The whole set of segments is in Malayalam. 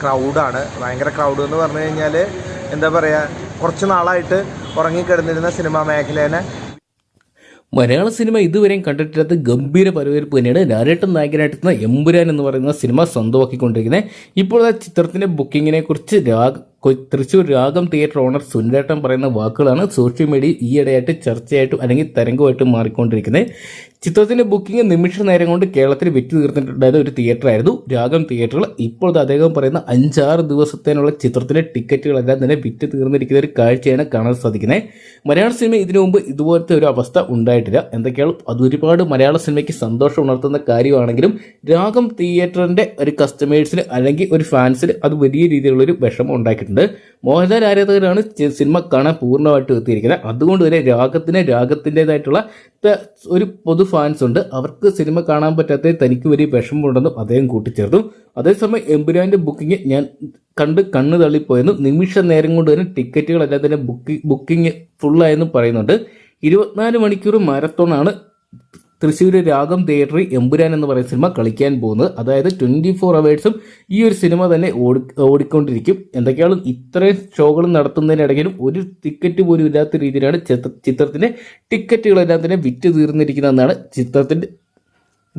ക്രൗഡാണ് ഭയങ്കര ക്രൗഡ് എന്ന് പറഞ്ഞു കഴിഞ്ഞാൽ എന്താ പറയുക കുറച്ച് നാളായിട്ട് ഉറങ്ങിക്കിടന്നിരുന്ന സിനിമാ മേഖലേനെ. മലയാള സിനിമ ഇതുവരെയും കണ്ടിട്ടില്ലാത്ത ഗംഭീര പരവേൽപ്പ് തന്നെയാണ് ലാലേട്ടൻ നായകനായിട്ടുന്ന എമ്പുരാൻ എന്ന് പറയുന്ന സിനിമ സ്വന്തമാക്കിക്കൊണ്ടിരിക്കുന്നത് ഇപ്പോൾ ആ ചിത്രത്തിന്റെ ബുക്കിങ്ങിനെ കുറിച്ച് തൃശ്ശൂർ രാഗം തിയേറ്റർ ഓണർ സുനിലേട്ടൻ പറയുന്ന വാക്കുകളാണ് സോഷ്യൽ മീഡിയ ഈയിടെയായിട്ട് ചർച്ചയായിട്ടും അല്ലെങ്കിൽ തരംഗമായിട്ടും മാറിക്കൊണ്ടിരിക്കുന്നത് ചിത്രത്തിന്റെ ബുക്കിംഗ് നിമിഷ നേരം കൊണ്ട് കേരളത്തിൽ വിറ്റ് തീർന്നിട്ടുണ്ടായിരുന്ന ഒരു തിയേറ്റർ ആയിരുന്നു രാഗം തിയേറ്ററിൽ ഇപ്പോൾ ദാ അദ്ദേഹം പറയുന്ന അഞ്ചാറ് ദിവസത്തേനുള്ള ചിത്രത്തിലെ ടിക്കറ്റുകളെല്ലാം തന്നെ വിറ്റ് തീർന്നിരിക്കുന്ന ഒരു കാഴ്ചയാണ് കാണാൻ സാധിക്കുന്നത്. മലയാള സിനിമ ഇതിനു മുമ്പ് ഇതുപോലത്തെ ഒരു അവസ്ഥ ഉണ്ടായിട്ടില്ല. എന്തൊക്കെയാണ് അത് ഒരുപാട് മലയാള സിനിമയ്ക്ക് സന്തോഷം ഉണർത്തുന്ന കാര്യമാണെങ്കിലും രാഗം തിയേറ്ററിന്റെ ഒരു കസ്റ്റമേഴ്സിന് അല്ലെങ്കിൽ ഒരു ഫാൻസിന് അത് വലിയ രീതിയിലുള്ള ഒരു വിഷമം ഉണ്ടാക്കിയിട്ടുണ്ട്. മോഹൻലാൽ ആരാധകരാണ് സിനിമ കാണാൻ പൂർണമായിട്ട് എത്തിയിരിക്കുന്നത്. അതുകൊണ്ട് തന്നെ രാഗത്തിന് രാഗത്തിന്റെതായിട്ടുള്ള ഒരു പൊതു ഫാൻസ് ഉണ്ട്. അവർക്ക് സിനിമ കാണാൻ പറ്റാത്ത തനിക്ക് വലിയ വിഷമമുണ്ടെന്നും അദ്ദേഹം കൂട്ടിച്ചേർത്തു. അതേസമയം എമ്പുരാന്റെ ബുക്കിംഗ് ഞാൻ കണ്ട് കണ്ണു തള്ളിപ്പോയെന്നും നിമിഷ നേരം കൊണ്ട് തന്നെ ടിക്കറ്റുകൾ ടിക്കറ്റുകളെല്ലാം തന്നെ ബുക്കിംഗ് ബുക്കിംഗ് ഫുള്ളായെന്നും പറയുന്നുണ്ട്. ഇരുപത്തിനാല് മണിക്കൂർ മാരത്തോണാണ് തൃശ്ശൂർ രാഗം തിയേറ്ററിൽ എമ്പുരാൻ എന്ന് പറയുന്ന സിനിമ കളിക്കാൻ പോകുന്നത്. അതായത് ട്വന്റി ഫോർ അവേഴ്സും ഈ ഒരു സിനിമ തന്നെ ഓടി ഓടിക്കൊണ്ടിരിക്കും. എന്തൊക്കെയാണ് ഇത്രയും ഷോകൾ നടത്തുന്നതിനിടയിലും ഒരു ടിക്കറ്റ് പോലും ഇല്ലാത്ത രീതിയിലാണ് ചിത്ര ചിത്രത്തിന്റെ ടിക്കറ്റുകളെല്ലാം തന്നെ വിറ്റ് തീർന്നിരിക്കുന്നതെന്നാണ് ചിത്രത്തിന്റെ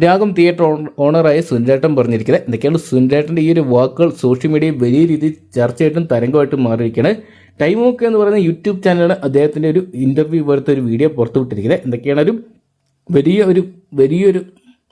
രാഗം തിയേറ്റർ ഓണ- ഓണറായ സുനിലേട്ടൻ പറഞ്ഞിരിക്കുന്നത്. എന്തൊക്കെയാണ് സുനിലേട്ടന്റെ ഈ ഒരു വാക്കുകൾ സോഷ്യൽ മീഡിയയിൽ വലിയ രീതിയിൽ ചർച്ചയായിട്ടും തരംഗമായിട്ടും മാറിയിരിക്കുകയാണ്. ടൈം ഓക്കെ എന്ന് പറയുന്ന യൂട്യൂബ് ചാനലാണ് അദ്ദേഹത്തിന്റെ ഒരു ഇന്റർവ്യൂ പോലത്തെ ഒരു വീഡിയോ പുറത്തുവിട്ടിരിക്കുന്നത്. എന്തൊക്കെയാണ് ഒരു വലിയ ഒരു വലിയൊരു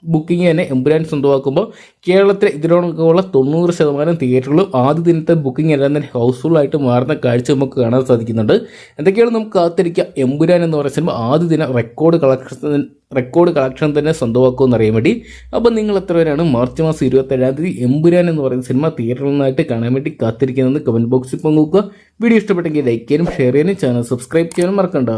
ബുക്കിംഗ് തന്നെ എമ്പുരാൻ സ്വന്തമാക്കുമ്പോൾ കേരളത്തിലെ ഇതിനോടൊക്കെയുള്ള തൊണ്ണൂറ് ശതമാനം തിയേറ്ററുകളും ആദ്യ ദിനത്തെ ബുക്കിംഗ് എല്ലാം തന്നെ ഹൗസ്ഫുൾ ആയിട്ട് മാറുന്ന കാഴ്ച നമുക്ക് കാണാൻ സാധിക്കുന്നുണ്ട്. എന്തൊക്കെയാണ് നമുക്ക് കാത്തിരിക്കുക? എമ്പുരാൻ എന്ന് പറയുന്ന സിനിമ ആദ്യ ദിനം റെക്കോർഡ് കളക്ഷൻ റെക്കോർഡ് കളക്ഷൻ തന്നെ സ്വന്തമാക്കുമെന്ന് അറിയാൻ വേണ്ടി. അപ്പോൾ നിങ്ങൾ എത്ര പേരാണ് മാർച്ച് മാസം ഇരുപത്തേഴാം തീയതി എമ്പുരാൻ എന്ന് പറയുന്ന സിനിമ തിയേറ്ററിൽ നിന്നായിട്ട് കാണാൻ വേണ്ടി കാത്തിരിക്കുന്നത് കമന്റ് ബോക്സിൽ പങ്കുവെക്കുക വീഡിയോ ഇഷ്ടപ്പെട്ടെങ്കിൽ ലൈക്ക് ചെയ്യാനും ഷെയർ ചെയ്യാനും ചാനൽ സബ്സ്ക്രൈബ് ചെയ്യാനും മറക്കണ്ട.